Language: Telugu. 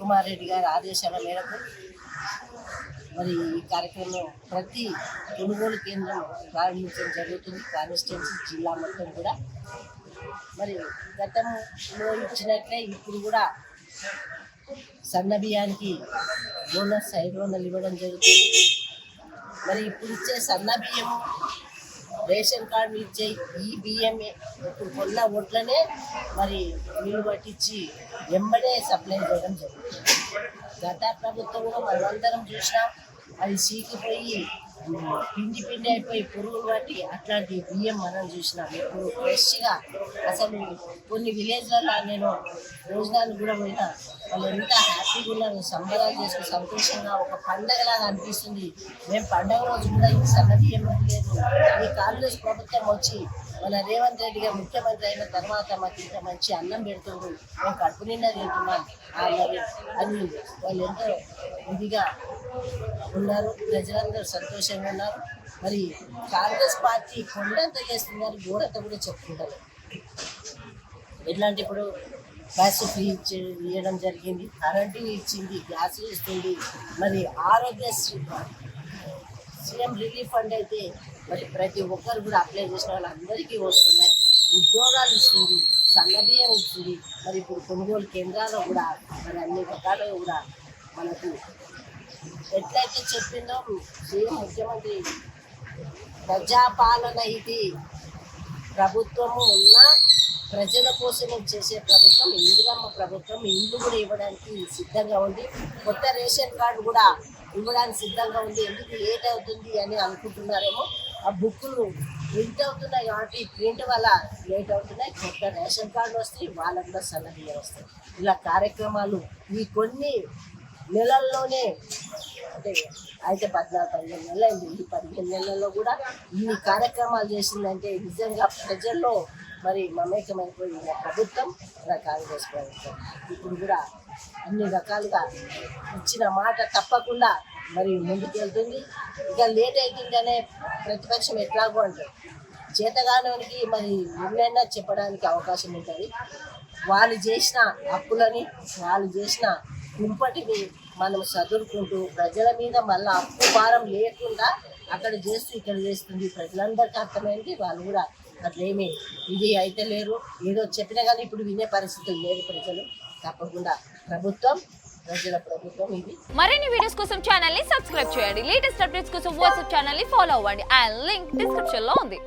కుమార్ రెడ్డి గారి ఆదేశాల మేరకు మరి ఈ కార్యక్రమం ప్రతి కొనుగోలు కేంద్రం ప్రారంభించడం జరుగుతుంది. కాన్స్టిట్యున్సీ జిల్లా మొత్తం కూడా. మరి గతంలో ఇచ్చినట్లే ఇప్పుడు కూడా సన్న బియ్యానికి బోనస్ ఐదు వందలు ఇవ్వడం జరుగుతుంది. మరి ఇప్పుడు ఇచ్చే సన్న బియ్యము రేషన్ కార్డు ఇచ్చే ఈ బియ్యమే. ఇప్పుడు కొన్న ఓట్లనే మరి నీళ్ళు పట్టించి వెంబడే సప్లై చేయడం జరుగుతుంది. గత ప్రభుత్వంలో మనమందరం చూసినాం. అది సీకిపోయి పిండి పిండి అయిపోయి పురుగులు బట్టి అట్లాంటి బియ్యం మనం చూసినాం. ఇప్పుడు ఫ్రెష్గా అసలు కొన్ని విలేజ్లలో నేను భోజనానికి కూడా పోయినా వాళ్ళు ఎంత హ్యాపీగా ఉన్నారు సంబరాలు చేసుకుని సంతోషంగా ఒక పండగలాగా అనిపిస్తుంది. మేము పండగ రోజు కూడా ఈ సన్న బియ్యం లేదు. ఈ కాంగ్రెస్ ప్రభుత్వం వచ్చి మన రేవంత్ రెడ్డి గారు ముఖ్యమంత్రి అయిన తర్వాత మాకు ఇంత మంచి అన్నం పెడుతుండ్రు. మేము కడుపు నిండా తింటున్నాం. అని వాళ్ళు ఎంతో ఇదిగా ఉన్నారు. ప్రజలందరూ సంతోషంగా ఉన్నారు. మరి కాంగ్రెస్ పార్టీ కొండంత చేస్తున్నారు గోడంత కూడా చెప్పుకుంటారు ఎట్లాంటి ఇప్పుడు గ్యాస్ ఫ్రీ ఇవ్వడం జరిగింది. కరెంటు ఇచ్చింది గ్యాస్ ఇస్తుంది. మరి ఆరోగ్యశ్రీ సీఎం రిలీఫ్ ఫండ్ అయితే మరి ప్రతి ఒక్కరు కూడా అప్లై చేసిన వాళ్ళందరికీ వస్తున్నాయి. ఉద్యోగాలు ఇస్తుంది సన్నబియ్యం ఇస్తుంది. మరి ఇప్పుడు కొనుగోలు కేంద్రాల్లో కూడా మరి అన్ని రకాలుగా కూడా మనకు ఎట్లయితే చెప్పిందో సీఎం ముఖ్యమంత్రి ప్రజాపాలన ఇది. ప్రభుత్వము ఉన్న ప్రజల కోసమే చేసే ప్రభుత్వం ఇందిరమ్మ ప్రభుత్వం ఇల్లు కూడా ఇవ్వడానికి సిద్ధంగా ఉంది. కొత్త రేషన్ కార్డు కూడా ఇవ్వడానికి సిద్ధంగా ఉంది. ఎందుకు లేట్ అవుతుంది అని అనుకుంటున్నారేమో? ఆ బుక్కులు ప్రింట్ అవుతున్నాయి కాబట్టి ప్రింట్ వల్ల లేట్ అవుతున్నాయి. కొత్త రేషన్ కార్డు వస్తాయి వాళ్ళకు కూడా సన్నబియ్యం వస్తాయి. ఇలా కార్యక్రమాలు ఈ కొన్ని నెలల్లోనే అంటే అయితే పద్నాలుగు పదిహేను నెలలు అయింది. ఈ పదిహేను నెలల్లో కూడా ఇన్ని కార్యక్రమాలు చేసిందంటే నిజంగా ప్రజల్లో మరి మమేకమైపోయిన ప్రభుత్వం నా కాంగ్రెస్ ప్రభుత్వం. ఇప్పుడు కూడా అన్ని రకాలుగా ఇచ్చిన మాట తప్పకుండా మరి ముందుకెళ్తుంది. ఇక లేట్ అవుతుందనే ప్రతిపక్షం ఎట్లాగో అంటారు. చేతగానోనికి మరి ఎన్నైనా చెప్పడానికి అవకాశం ఉంటుంది. వాళ్ళు చేసిన అప్పులని వాళ్ళు చేసిన కుంపటిని మనం చదువుకుంటూ ప్రజల మీద మళ్ళీ అప్పు భారం లేకుండా అక్కడ చేస్తూ ఇక్కడ చేస్తుంది. ప్రజలందరికీ అర్థమైంది వాళ్ళు కూడా అట్లేమి ఇది అయితే లేరు. ఏదో చెప్పినా కానీ ఇప్పుడు వినే పరిస్థితులు లేదు ప్రజలు. తప్పకుండా ప్రభుత్వం ప్రజల ప్రభుత్వం ఇది. మరిన్ని వీడియోస్ కోసం ఛానల్ని సబ్స్క్రైబ్ చేయండి. లేటెస్ట్ అప్డేట్స్ కోసం వాట్సాప్ ఛానల్ని ఫాలో అవ్వండి. ఆ లింక్ డిస్క్రిప్షన్లో ఉంది.